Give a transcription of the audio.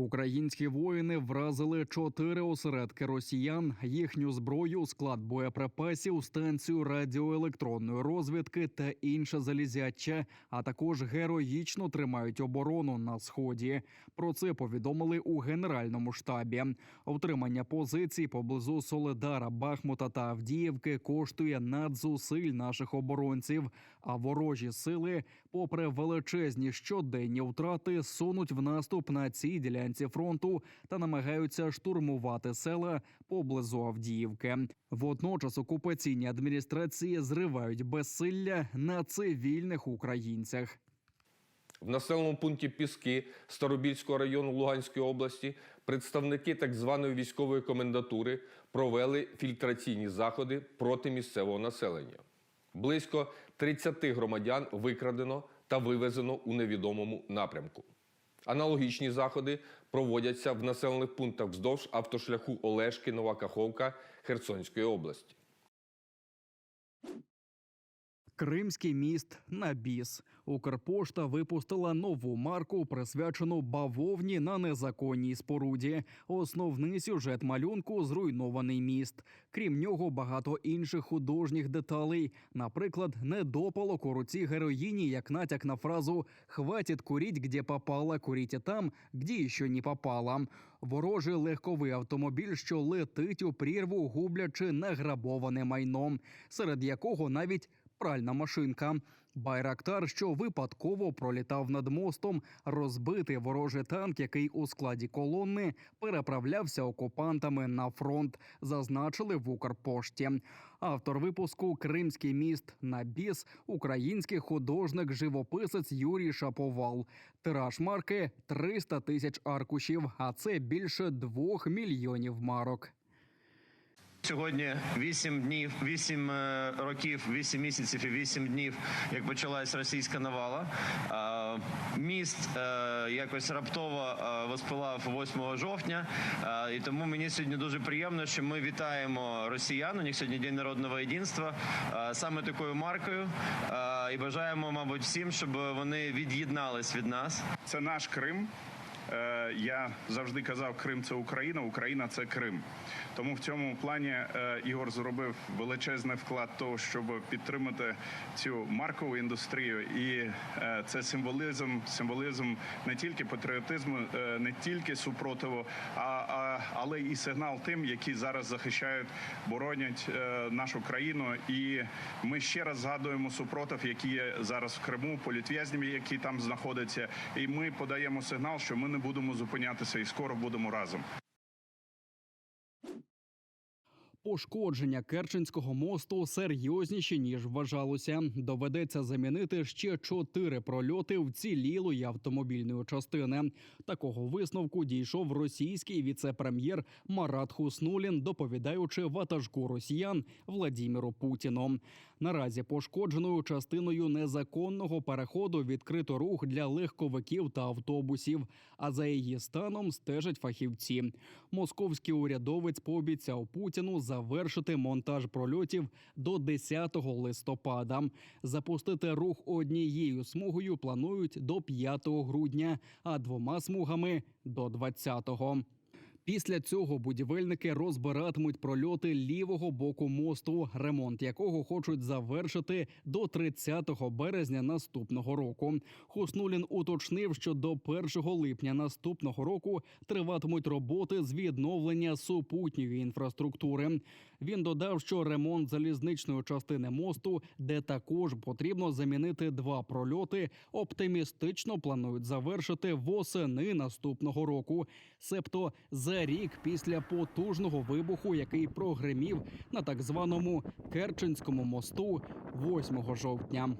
Українські воїни вразили чотири осередки росіян, їхню зброю, склад боєприпасів, станцію радіоелектронної розвідки та інше залізяче, а також героїчно тримають оборону на сході. Про це повідомили у генеральному штабі. Втримання позицій поблизу Соледара, Бахмута та Авдіївки коштує надзусиль наших оборонців. А ворожі сили, попри величезні щоденні втрати, сунуть в наступ на цій ділянці фронту та намагаються штурмувати села поблизу Авдіївки. Водночас окупаційні адміністрації зривають безсилля на цивільних українцях. В населеному пункті Піски Старобільського району Луганської області представники так званої військової комендатури провели фільтраційні заходи проти місцевого населення. Близько 30 громадян викрадено та вивезено у невідомому напрямку. Аналогічні заходи проводяться в населених пунктах вздовж автошляху Олешки Нова Каховка Херсонської області. Кримський міст на біс. Укрпошта випустила нову марку, присвячену бавовні на незаконній споруді. Основний сюжет малюнку зруйнований міст. Крім нього, багато інших художніх деталей. Наприклад, недопалок у руці героїні, як натяк на фразу «Хватит куріть, где попала, куріть там, где ще не попала». Ворожий легковий автомобіль, що летить у прірву, гублячи награбоване майно, серед якого навіть пральна машинка. Байрактар, що випадково пролітав над мостом, розбитий ворожий танк, який у складі колони переправлявся окупантами на фронт, зазначили в Укрпошті. Автор випуску Кримський міст на біс, український художник-живописець Юрій Шаповал. Тираж марки 300 тисяч аркушів, а це більше двох мільйонів марок. Сьогодні 8 днів, 8 е, років, 8 місяців і 8 днів, як почалась російська навала. Міст е, якось раптово е, воспилав 8 жовтня. І тому мені сьогодні дуже приємно, що ми вітаємо росіян. У них сьогодні день народного єдинства саме такою маркою. І бажаємо, мабуть, всім, щоб вони від'єднались від нас. Це наш Крим. Е, Я завжди казав, Крим це Україна, Україна це Крим. Тому в цьому плані е, Ігор зробив величезний вклад того, щоб підтримати цю маркову індустрію. І е, це символізм, символізм не тільки патріотизму, не тільки супротиву, а, але і сигнал тим, які зараз захищають, боронять нашу країну. І ми ще раз згадуємо супротив, який є зараз в Криму, політв'язнями, які там знаходяться. І ми подаємо сигнал, що ми не будемо зупинятися і скоро будемо разом. Пошкодження Керченського мосту серйозніші ніж вважалося. Доведеться замінити ще чотири прольоти вцілілої автомобільної частини. Такого висновку дійшов російський віце-прем'єр Марат Хуснулін, доповідаючи ватажку росіян Владіміру Путіну. Наразі пошкодженою частиною незаконного переходу відкрито рух для легковиків та автобусів. А за її станом стежать фахівці. Московський урядовець пообіцяв Путіну завершити монтаж прольотів до 10 листопада. Запустити рух однією смугою планують до 5 грудня, а двома смугами до 20-го. Після цього будівельники розбиратимуть прольоти лівого боку мосту, ремонт якого хочуть завершити до 30 березня наступного року. Хуснулін уточнив, що до 1 липня наступного року триватимуть роботи з відновлення супутньої інфраструктури. Він додав, що ремонт залізничної частини мосту, де також потрібно замінити два прольоти, оптимістично планують завершити восени наступного року, себто за рік після потужного вибуху, який прогремів на так званому Керченському мосту 8 жовтня.